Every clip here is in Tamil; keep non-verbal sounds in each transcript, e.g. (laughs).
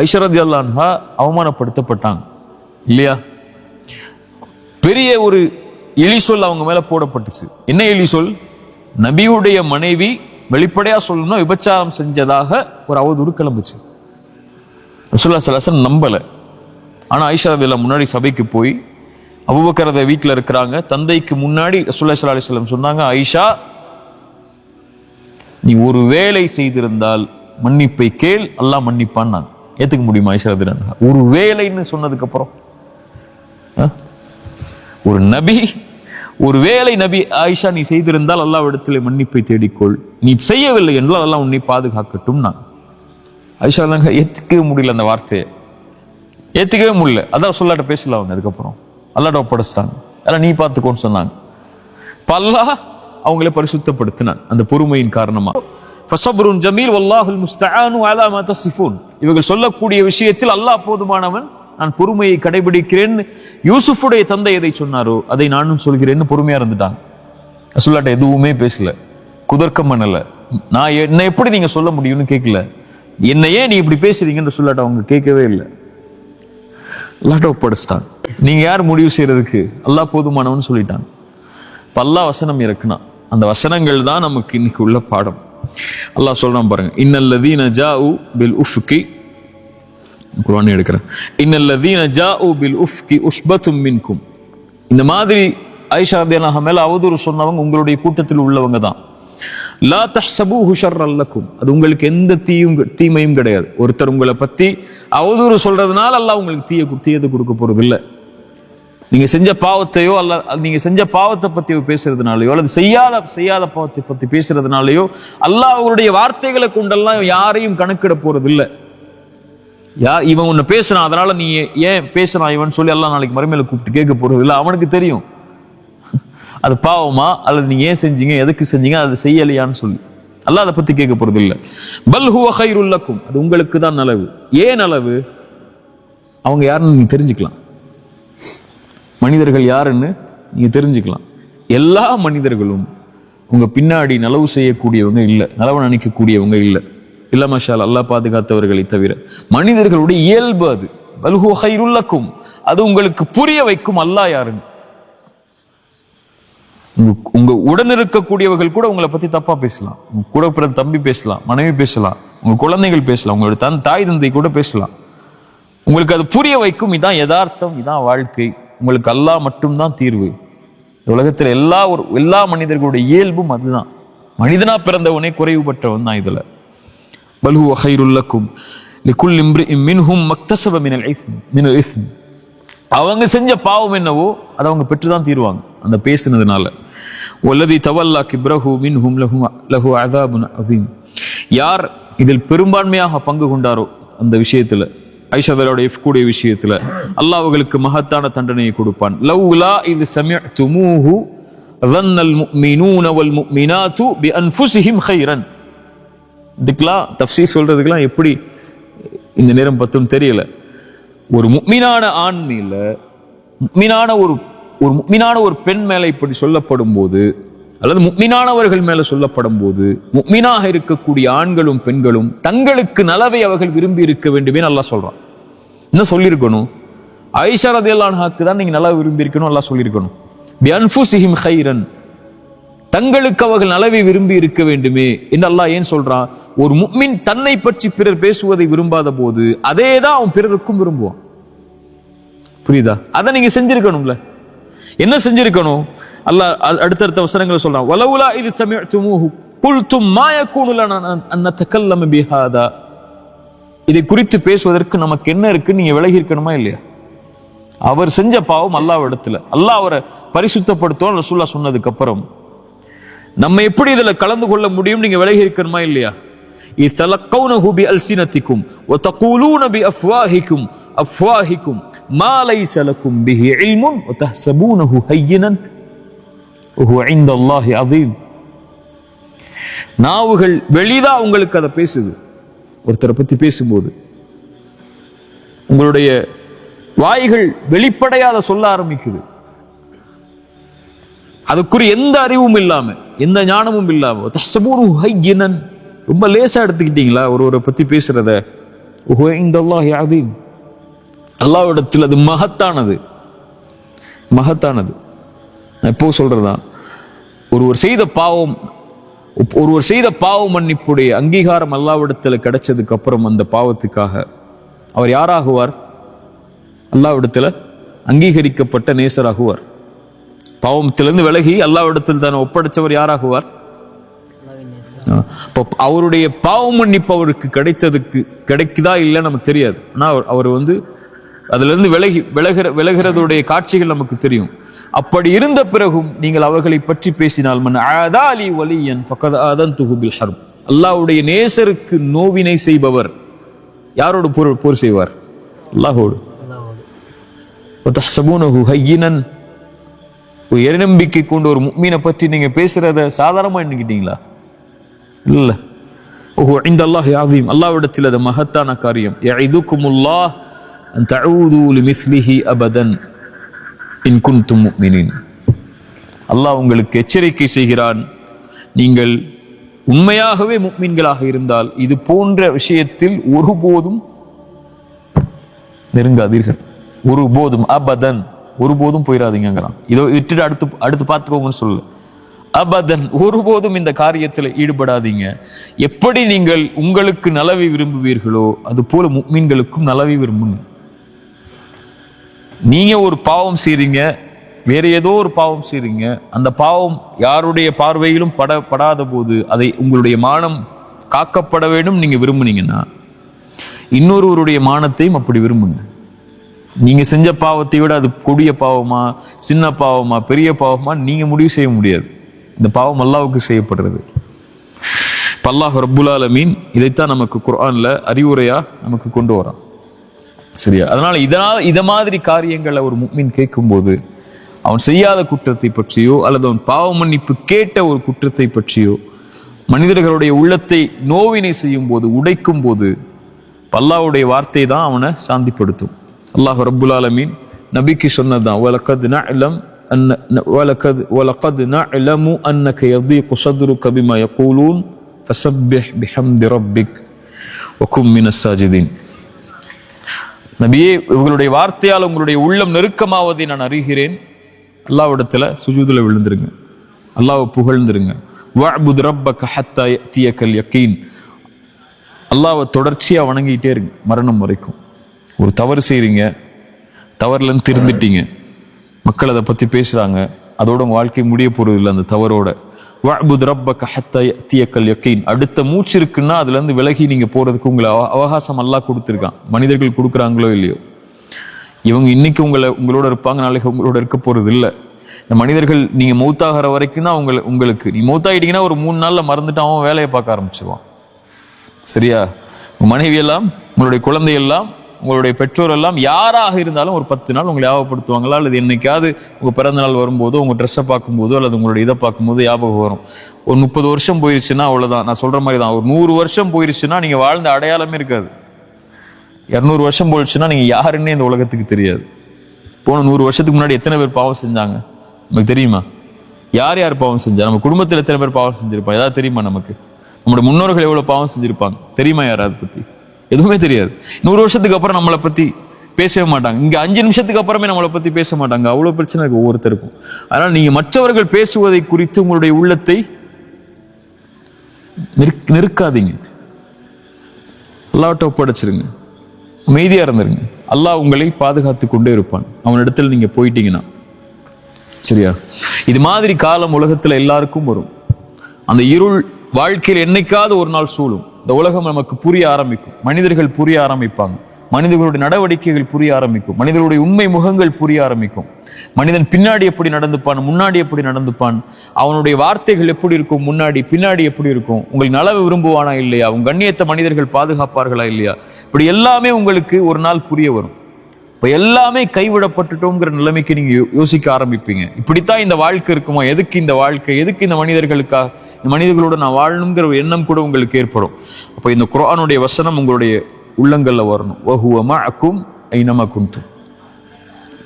ஐஸ்வரத் அல்லான்ஹா அவமானப்படுத்தப்பட்டாங்க. இல்லையா? பெரிய ஒரு எலி சொல் அவங்க மேல போடப்பட்டுச்சு. என்ன எலி சொல் நபியுடைய மனைவி வெளிப்படையா சொல்லணும்னா விபச்சாரம் செஞ்சதாக ஒரு அவதூறு கிளம்புச்சு. ரசூல்லா சலாசன் நம்பல. ஆனா ஐஷா ரதியல்லா முன்னாடி சபைக்கு போய் அபுபக்கரத வீட்டில் இருக்கிறாங்க. தந்தைக்கு முன்னாடி ரசூல்லா சலா அலிஸ்லம் சொன்னாங்க ஐஷா நீ ஒரு வேலை செய்திருந்தால் மன்னிப்பை கேள் அல்லாஹ் மன்னிப்பான் நான் ஏத்துக்க முடியுமா ஐஷா ரதியல்லா ஒரு வேலைன்னு சொன்னதுக்கப்புறம் ஆ? ஒரு நபி ஒரு வேலை நபி ஆயிஷா நீ செய்திருந்தால் அல்லா இடத்துல மன்னிப்பை தேடிக்கொள். நீ செய்யவில்லை என்றால் அதெல்லாம் உன்னை பாதுகாக்கட்டும் நான். ஆயிஷா தாங்க ஏற்றுக்கவே முடியல அந்த வார்த்தையை. ஏற்றுக்கவே முடியல. அதான் சொல்லாட்ட பேசல அவங்க அதுக்கப்புறம். அல்லாட்ட ஒப்படைச்சிட்டாங்க. அதெல்லாம் நீ பார்த்துக்கோன்னு சொன்னாங்க. பல்லா அவங்கள பரிசுத்தப்படுத்தினான். அந்த பொறுமையின் காரணமாக ஃபஸப்ருன் ஜமீல் வல்லாஹுல் முஸ்தானு அலா மா தசிஃபூன் இவர்கள் சொல்லக்கூடிய விஷயத்தில் அல்லாஹ் போதுமானவன். நான் பொறுமையை கடைபிடிக்கிறேன். யூசுஃபுடைய தந்தை எதை சொன்னாரோ அதை நானும் சொல்கிறேன்னு பொறுமையாக இருந்துட்டாங்க. ரசூல்லாட்ட எதுவுமே பேசல. குதர்க்கம் பண்ணல நான் என்னை எப்படி நீங்கள் சொல்ல முடியும்னு கேட்கல என்னையே ஏன் நீ இப்படி பேசுறீங்கன்னு சொல்லாட்ட அவங்க கேட்கவே இல்லை. அல்லாட்ட ஒப்படைச்சிட்டாங்க. நீங்கள் யார் முடிவு செய்கிறதுக்கு அல்லாஹ் போதுமானவன் சொல்லிட்டாங்க இப்போ அல்லாஹ் வசனம் இருக்குனா அந்த வசனங்கள் தான் நமக்கு இன்னைக்கு உள்ள பாடம். அல்லாஹ் சொல்றான் பாருங்க இன்னல்லதீன உ பில் உஃப்கி. குரான் எடுக்கிறேன். இன்னல்லதீன உ பில் உஃப்கி உஷ்பத்தும் மின்கும். இந்த மாதிரி ஐஷா தேனாக மேல அவதூறு சொன்னவங்க உங்களுடைய கூட்டத்தில் உள்ளவங்க தான். லா தஹ்சபூஹு ஹுஷர் அல்லக்கும் அது உங்களுக்கு எந்த தீயும் தீமையும் கிடையாது. ஒருத்தர் உங்களை பத்தி அவதூறு சொல்றதுனால அல்லாஹ் உங்களுக்கு தீய தீயத்தை கொடுக்க போறது இல்லை நீங்க செஞ்ச பாவத்தையோ அல்ல நீங்க செஞ்ச பாவத்தை பத்தி பேசுறதுனாலயோ அல்லது செய்யாத செய்யாத பாவத்தை பத்தி பேசுறதுனாலயோ அல்லாஹ் அவருடைய வார்த்தைகளை கொண்டெல்லாம் யாரையும் கணக்கிட போறது இல்லை யா இவன் உன்னை பேசுறான் அதனால நீ ஏன் பேசுறான் இவன் சொல்லி எல்லாம் நாளைக்கு மறுமையில கூப்பிட்டு கேட்க போறது இல்லை அவனுக்கு தெரியும். (laughs) அது பாவமா அல்லது நீ ஏன் செஞ்சீங்க எதுக்கு செஞ்சீங்க அது செய்யலையான்னு சொல்லி. அல்லாஹ் அதை பத்தி கேட்க போறது இல்லை பல் ஹுவ ஹைருல்லக்கும் அது உங்களுக்கு தான் நலவு. ஏன் நலவு? அவங்க யாருன்னு நீங்க தெரிஞ்சுக்கலாம். மனிதர்கள் யாருன்னு நீங்கள் தெரிஞ்சுக்கலாம். எல்லா மனிதர்களும் உங்கள் பின்னாடி நலவு செய்யக்கூடியவங்க இல்லை நலவு நினைக்கக்கூடியவங்க இல்லை. இல்லை மஷால் அல்லா பாதுகாத்தவர்களை தவிர. மனிதர்களுடைய இயல்பு அது. பல் ஹுவ அது உங்களுக்கு புரிய வைக்கும் அல்லா யாருன்னு. உங்க உடன் இருக்கக்கூடியவர்கள் கூட உங்களை பத்தி தப்பா பேசலாம். உங்க கூட பிறந்த தம்பி பேசலாம் மனைவி பேசலாம் உங்க குழந்தைகள் பேசலாம் உங்களோட தன் தாய் தந்தை கூட பேசலாம். உங்களுக்கு அது புரிய வைக்கும். இதான் யதார்த்தம் இதான் வாழ்க்கை. உங்களுக்கு அல்லாஹ் மட்டும்தான் தீர்வு. இந்த எல்லா ஒரு எல்லா மனிதர்களுடைய இயல்பும் அதுதான். மனிதனா பிறந்தவனே குறைவுபட்டவன் தான் இதுல. பல்ஹு ஹுவ கைருல் லிகுல் மின்ஹும் மக்தசப மினல் இஸ்ம் மினல் இஸ்ம். அவங்க செஞ்ச பாவம் என்னவோ அதை அவங்க பெற்றுதான் தீருவாங்க அந்த பேசுனதுனால. ஒல்லதி தவல்லா கிப்ரஹு மின்ஹும் லஹு லஹு அதாபுன் அதீம் யார் இதில் பெரும்பான்மையாக பங்கு கொண்டாரோ அந்த விஷயத்தில் ஐஷதலோட கூடிய விஷயத்துல அல்லாஹ் அவர்களுக்கு மகத்தான தண்டனையை கொடுப்பான் லவ்லா இது சமிஅ்துமூஹு ظن المؤمنون والمؤمنات بأنفسهم خيرا இதுக்கெல்லாம் தஃப்சீர் சொல்றதுக்கெல்லாம் எப்படி இந்த நேரம் பத்தும் தெரியல ஒரு முக்மினான ஆண் மேல முக்மினான ஒரு ஒரு முக்மினான ஒரு பெண் மேல இப்படி சொல்லப்படும் போது அல்லது முக்மினானவர்கள் மேல சொல்லப்படும் போது முக்மினாக இருக்கக்கூடிய ஆண்களும் பெண்களும் தங்களுக்கு நலவை அவர்கள் விரும்பி இருக்க வேண்டுமே நல்லா சொல்றான் என்ன சொல்லியிருக்கணும்? ஐஷா ரதியல்லான்ஹாக்கு தான் நீங்கள் நல்லா விரும்பியிருக்கணும் நல்லா சொல்லியிருக்கணும். பி அன்ஃபுசிஹிம் ஹைரன் தங்களுக்கு அவர்கள் நலவை விரும்பி இருக்க வேண்டுமே என்று அல்லாஹ் ஏன் சொல்றான்? ஒரு முக்மின் தன்னை பற்றி பிறர் பேசுவதை விரும்பாத போது அதே தான் அவன் பிறருக்கும் விரும்புவான். புரியுதா? அதை நீங்க செஞ்சிருக்கணும்ல. என்ன செஞ்சிருக்கணும்? அல்லாஹ் அடுத்தடுத்த வசனங்களை சொல்றான். வலவுலா இது சமிஅ்துமூஹு குல்தும் மா யகூனு லனா அன்- பிஹாதா. இதை குறித்து பேசுவதற்கு நமக்கு என்ன இருக்கு? நீங்க விலகி இருக்கணுமா இல்லையா? அவர் செஞ்ச பாவம் அல்லாஹ் இடத்துல. அல்லாஹ் அவரை பரிசுத்தப்படுத்தும் ரசூல்லா சொன்னதுக்கு அப்புறம். நம்ம எப்படி இதுல கலந்து கொள்ள முடியும்? நீங்க விலகி இருக்கணுமா இல்லையா? இத்தலக்கௌனஹு பி அல்சினத்திக்கும் ஒ தக்கூலூன பி அஃப்வாஹிக்கும் அஃப்வாஹிக்கும் மாலை சலக்கும் பிஹி இல்முன் ஒ நாவுகள் வெளிதா உங்களுக்கு அதை பேசுது. ஒருத்தரை பத்தி பேசும்போது உங்களுடைய வாய்கள் வெளிப்படையாத சொல்ல ஆரம்பிக்குது. அதுக்குரிய எந்த அறிவும் இல்லாம எந்த ஞானமும் இல்லாம தஹ்சபூனு ரொம்ப லேசா எடுத்துக்கிட்டீங்களா? ஒருவரை பத்தி பேசுறத. அல்லாவிடத்தில் அது மகத்தானது. மகத்தானது. நான் எப்போ சொல்றதா ஒருவர் செய்த பாவம் ஒருவர் செய்த பாவ மன்னிப்புடைய அங்கீகாரம் அல்லாவிடத்தில் கிடைச்சதுக்கு அப்புறம் அந்த பாவத்துக்காக அவர் யாராகுவார்? அல்லாவிடத்தில் அங்கீகரிக்கப்பட்ட நேசராகுவார். பாவத்திலிருந்து விலகி அல்லாவிடத்தில் தான் ஒப்படைச்சவர் யாராகுவார்? அவருடைய பாவ மன்னிப்பு அவருக்கு கிடைத்ததுக்கு கிடைக்குதா இல்லைன்னு நமக்கு தெரியாது. ஆனால் அவர் அவர் வந்து அதுலேருந்து விலகி விலகிற விலகிறதுடைய காட்சிகள் நமக்கு தெரியும். அப்படி இருந்த பிறகும் நீங்கள் அவர்களை பற்றி பேசினால் மன் ஆதாலி வலியன் ஃபக்கத் அதன் துகுபில் ஹர்ப். அல்லாவுடைய நேசருக்கு நோவினை செய்பவர். யாரோடு போர் போர் செய்வார்? அல்லாஹோடு தஹசபூனஹு ஹையினன். ஒரு எரிநம்பிக்கை கொண்டு ஒரு மீனை பற்றி நீங்கள் பேசுகிறத சாதாரணமாக எண்ணிக்கிட்டீங்களா? இல்லை. ஓஹோ இந்த அல்லாஹ் யாதீம் அல்லாவிடத்தில் அது மகத்தான காரியம். எதுக்குமுல்லா தழுவுது மிஸ்லிஹி அபதன். இன் குன்தும் அல்லாஹ் உங்களுக்கு எச்சரிக்கை செய்கிறான். நீங்கள் உண்மையாகவே முக்மீன்களாக இருந்தால் இது போன்ற விஷயத்தில் ஒருபோதும் நெருங்காதீர்கள். ஒருபோதும் அபதன் ஒருபோதும் போயிடாதீங்கிறான் இதோ விட்டுட்டு அடுத்து அடுத்து பார்த்துக்கோங்கன்னு சொல்லு அபதன் ஒருபோதும் இந்த காரியத்தில் ஈடுபடாதீங்க. எப்படி நீங்கள் உங்களுக்கு நலவை விரும்புவீர்களோ அது போல முக்மீன்களுக்கும் நலவை விரும்புங்க. நீங்க ஒரு பாவம் செய்றீங்க வேற ஏதோ ஒரு பாவம் செய்றீங்க அந்த பாவம் யாருடைய பார்வையிலும் பட படாத போது அதை உங்களுடைய மானம் காக்கப்பட வேண்டும் நீங்க விரும்புனீங்கன்னா இன்னொருவருடைய மானத்தையும் அப்படி விரும்புங்க. நீங்க செஞ்ச பாவத்தை விட அது கொடிய பாவமா சின்ன பாவமா பெரிய பாவமா நீங்க முடிவு செய்ய முடியாது. இந்த பாவம் அல்லாவுக்கு செய்யப்படுறது. பல்லாஹ் அல்லாஹ் ரப்புல் ஆலமீன் இதைத்தான் நமக்கு குர்ஆனில் அறிவுரையா நமக்கு கொண்டு வரான். சரியா? அதனால இதனால் இதை மாதிரி காரியங்களை ஒரு முக்மின் கேட்கும்போது அவன் செய்யாத குற்றத்தை பற்றியோ அல்லது அவன் பாவ மன்னிப்பு கேட்ட ஒரு குற்றத்தை பற்றியோ மனிதர்களுடைய உள்ளத்தை நோவினை செய்யும் போது உடைக்கும் போது பல்லாவுடைய வார்த்தை தான் அவனை சாந்திப்படுத்தும். அல்லாஹ் ரப்புல் ஆலமீன் நபிக்கு சொன்னதுதான் வலக்கத் நஅலம் அன்ன வலக்கத் வலக்கத் நஅலமு அன்னக யதீகு ஸத்ருக பிமா யகூலூன் ஃபஸப்பிஹ் பிஹம்தி ரப்பிக் வகும் மினஸ் சாஜிதீன். நபியே இவங்களுடைய வார்த்தையால் உங்களுடைய உள்ளம் நெருக்கமாவதை நான் அறிகிறேன். அல்லாவிடத்தில் சுஜூதில் விழுந்துருங்க. அல்லாவை புகழ்ந்துருங்க. வஅபுத் ரப்பக ஹத்தா தியக்கல் யக்கீன் அல்லாஹ்வை தொடர்ச்சியாக வணங்கிட்டே இருங்க மரணம் வரைக்கும். ஒரு தவறு செய்கிறீங்க தவறுலேருந்து திருந்துட்டீங்க. மக்கள் அதை பற்றி பேசுகிறாங்க அதோட உங்கள் வாழ்க்கை முடிய போகிறது இல்லை அந்த தவறோட. வஅபுத் ரப்பக ஹத்தா யத்தியக்கல் யக்கீன் அடுத்த மூச்சு இருக்குன்னா அதுலேருந்து விலகி நீங்கள் போகிறதுக்கு உங்களை அவ- அவகாசம் எல்லாம் கொடுத்துருக்கான். மனிதர்கள் கொடுக்குறாங்களோ இல்லையோ? இவங்க இன்னைக்கு உங்களை உங்களோட இருப்பாங்க நாளைக்கு உங்களோட இருக்க போகிறது இல்லை. இந்த மனிதர்கள் நீங்கள் மௌத்தாகிற வரைக்கும் தான் உங்களை உங்களுக்கு. நீ மௌத்தாகிட்டீங்கன்னா ஒரு மூணு நாளில் மறந்துட்டு அவன் வேலையை பார்க்க ஆரம்பிச்சிருவான். சரியா? உங்கள் மனைவி எல்லாம் உங்களுடைய குழந்தை எல்லாம் உங்களுடைய பெற்றோர் எல்லாம் யாராக இருந்தாலும் ஒரு பத்து நாள் உங்களை ஞாபகப்படுத்துவாங்களா? அல்லது என்னைக்காவது உங்கள் பிறந்த நாள் வரும்போதோ உங்கள் ட்ரெஸ்ஸை பார்க்கும்போதோ அல்லது உங்களுடைய இதை பார்க்கும்போது ஞாபகம் வரும். ஒரு முப்பது வருஷம் போயிருச்சுன்னா அவ்வளோதான் நான் சொல்கிற மாதிரி தான். ஒரு நூறு வருஷம் போயிருச்சுன்னா நீங்கள் வாழ்ந்த அடையாளமே இருக்காது. இரநூறு வருஷம் போயிடுச்சுன்னா நீங்கள் யாருன்னே இந்த உலகத்துக்கு தெரியாது. போன நூறு வருஷத்துக்கு முன்னாடி எத்தனை பேர் பாவம் செஞ்சாங்க? நமக்கு தெரியுமா? யார் யார் பாவம் செஞ்சா? நம்ம குடும்பத்தில் எத்தனை பேர் பாவம் செஞ்சிருப்பாங்க? ஏதாவது தெரியுமா நமக்கு? நம்முடைய முன்னோர்கள் எவ்வளோ பாவம் செஞ்சிருப்பாங்க? தெரியுமா யாராவது பற்றி எதுவுமே தெரியாது. நூறு வருஷத்துக்கு அப்புறம் நம்மளை பற்றி பேசவே மாட்டாங்க. இங்கே அஞ்சு நிமிஷத்துக்கு அப்புறமே நம்மளை பற்றி பேச மாட்டாங்க. அவ்வளோ பிரச்சனை இருக்குது ஒவ்வொருத்தருக்கும். அதனால் நீங்கள் மற்றவர்கள் பேசுவதை குறித்து உங்களுடைய உள்ளத்தை நெருக்- நெருக்காதீங்க. அல்லாஹ்ட்ட ஒப்படைச்சிருங்க. அமைதியாக இருந்துருங்க. அல்லாஹ் உங்களை பாதுகாத்து கொண்டே இருப்பான். அவனிடத்தில் நீங்கள் போயிட்டீங்கன்னா. சரியா? இது மாதிரி காலம் உலகத்தில் எல்லாருக்கும் வரும். அந்த இருள் வாழ்க்கையில் என்னைக்காவது ஒரு நாள் சூழும். இந்த உலகம் நமக்கு புரிய ஆரம்பிக்கும். மனிதர்கள் புரிய ஆரம்பிப்பாங்க. மனிதர்களுடைய நடவடிக்கைகள் புரிய ஆரம்பிக்கும். மனிதர்களுடைய உண்மை முகங்கள் புரிய ஆரம்பிக்கும். மனிதன் பின்னாடி எப்படி நடந்துப்பான் முன்னாடி எப்படி நடந்துப்பான் அவனுடைய வார்த்தைகள் எப்படி இருக்கும் முன்னாடி பின்னாடி எப்படி இருக்கும் உங்களுக்கு நலவு விரும்புவானா இல்லையா உங்க கண்ணியத்தை மனிதர்கள் பாதுகாப்பார்களா இல்லையா இப்படி எல்லாமே உங்களுக்கு ஒரு நாள் புரிய வரும். இப்போ எல்லாமே கைவிடப்பட்டுட்டோங்கிற நிலைமைக்கு நீங்கள் யோ- யோசிக்க ஆரம்பிப்பீங்க. இப்படித்தான் இந்த வாழ்க்கை இருக்குமா? எதுக்கு இந்த வாழ்க்கை? எதுக்கு இந்த மனிதர்களுக்காக இந்த மனிதர்களோட நான் வாழணுங்கிற ஒரு எண்ணம் கூட உங்களுக்கு ஏற்படும். அப்போ இந்த குரானுடைய வசனம் உங்களுடைய உள்ளங்களில் வரணும். வகுவமா அக்கும் ஐநமா குன்தும்.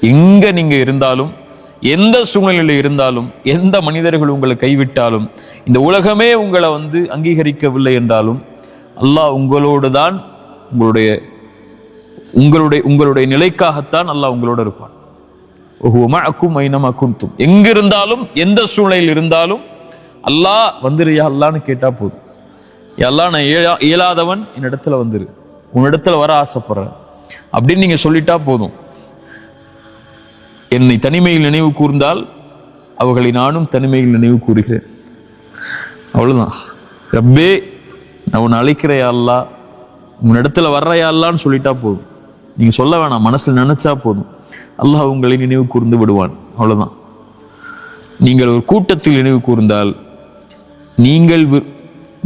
எங்கே நீங்கள் இருந்தாலும் எந்த சூழ்நிலையில் இருந்தாலும் எந்த மனிதர்கள் உங்களை கைவிட்டாலும் இந்த உலகமே உங்களை வந்து அங்கீகரிக்கவில்லை என்றாலும் அல்லாஹ் உங்களோடு தான் உங்களுடைய உங்களுடைய உங்களுடைய நிலைக்காகத்தான் அல்லாஹ் உங்களோட இருப்பான். அக்கும் ஐனமா குந்தும் எங்க இருந்தாலும் எந்த சூழ்நிலையில் இருந்தாலும் அல்லாஹ் வந்துருயா அல்லான்னு கேட்டால் போதும். எல்லாம் நான் இயலா இயலாதவன் என்னிடத்துல வந்துரு. உன்னிடத்துல வர ஆசைப்படுறேன். அப்படின்னு நீங்கள் சொல்லிட்டா போதும். என்னை தனிமையில் நினைவு கூர்ந்தால் அவர்களை நானும் தனிமையில் நினைவு கூறுகிறேன். அவ்வளோதான் ரப்பே நான் உன்னை அழைக்கிற யாழ்லா உன்னிடத்துல வர்ற யாழ்லான்னு சொல்லிட்டா போதும். நீங்கள் சொல்ல வேணாம் மனசில் நினச்சா போதும். அல்லாஹ் உங்களை நினைவு கூர்ந்து விடுவான். அவ்வளோதான் நீங்கள் ஒரு கூட்டத்தில் நினைவு கூர்ந்தால் நீங்கள் வி-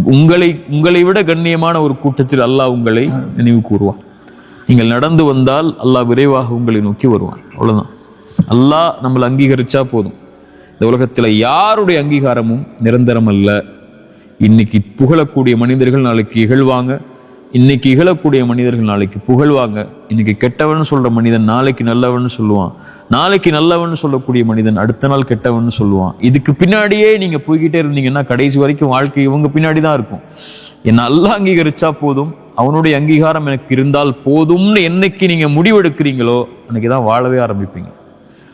உங்களை உங்களை விட கண்ணியமான ஒரு கூட்டத்தில் அல்லாஹ் உங்களை நினைவு கூறுவான். நீங்கள் நடந்து வந்தால் அல்லாஹ் விரைவாக உங்களை நோக்கி வருவான். அவ்வளோதான் அல்லாஹ் நம்மளை அங்கீகரிச்சா போதும். இந்த உலகத்தில் யாருடைய அங்கீகாரமும் நிரந்தரம் அல்ல. இன்னைக்கு புகழக்கூடிய மனிதர்கள் நாளைக்கு இகழ்வாங்க. இன்னைக்கு இகழக்கூடிய மனிதர்கள் நாளைக்கு புகழ்வாங்க. இன்னைக்கு கெட்டவன் சொல்ற மனிதன் நாளைக்கு நல்லவன் சொல்லுவான். நாளைக்கு நல்லவன் சொல்லக்கூடிய மனிதன் அடுத்த நாள் கெட்டவன் சொல்லுவான். இதுக்கு பின்னாடியே நீங்க போய்கிட்டே இருந்தீங்கன்னா கடைசி வரைக்கும் வாழ்க்கை இவங்க பின்னாடி தான் இருக்கும். என்ன நல்லா அங்கீகரிச்சா போதும். அவனுடைய அங்கீகாரம் எனக்கு இருந்தால் போதும்னு என்னைக்கு நீங்க முடிவெடுக்கிறீங்களோ அன்னைக்கு தான் வாழவே ஆரம்பிப்பீங்க.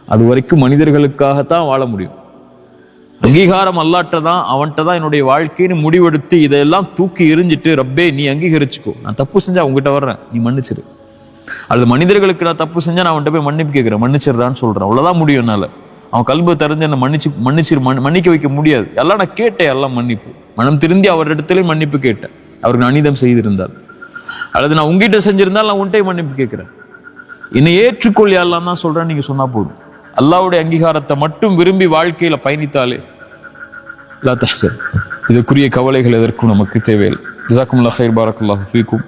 அது வரைக்கும் மனிதர்களுக்காகத்தான் வாழ முடியும். அங்கீகாரம் அல்லாட்ட தான் அவன்கிட்ட தான் என்னுடைய வாழ்க்கைன்னு முடிவெடுத்து இதெல்லாம் தூக்கி எரிஞ்சிட்டு ரப்பே நீ அங்கீகரிச்சுக்கோ. நான் தப்பு செஞ்சா உங்ககிட்ட வர்றேன். நீ மன்னிச்சிரு. அல்லது மனிதர்களுக்கு நான் தப்பு செஞ்சா நான் அவன்கிட்ட போய் மன்னிப்பு கேட்கிறேன். மன்னிச்சிருதான்னு சொல்றேன். அவ்வளவுதான் முடியும் என்னால. அவன் கல்பை தெரிஞ்சு என்ன மன்னிச்சு மன்னிச்சிரு மன்னிக்க வைக்க முடியாது. எல்லாம் நான் கேட்டேன் எல்லாம் மன்னிப்பு. மனம் திருந்தி அவரிடத்திலே மன்னிப்பு கேட்டேன். அவருக்கு நான் அநீதம் செய்திருந்தார் அல்லது நான் உங்ககிட்ட செஞ்சிருந்தால் நான் உன்ட்டே மன்னிப்பு கேட்கிறேன். என்னை ஏற்றுக்கொள்ளி எல்லாம் தான் சொல்றேன் நீங்க சொன்னா போதும். அல்லாவுடைய அங்கீகாரத்தை மட்டும் விரும்பி வாழ்க்கையில பயணித்தாலே லா தஹ்சன் இதுக்குரிய கவலைகள் எதற்கும் நமக்கு தேவையில்லை ஜசாக்குமுல்லா ஹைர் பாரக்குல்லாஹு ஃபீக்கும்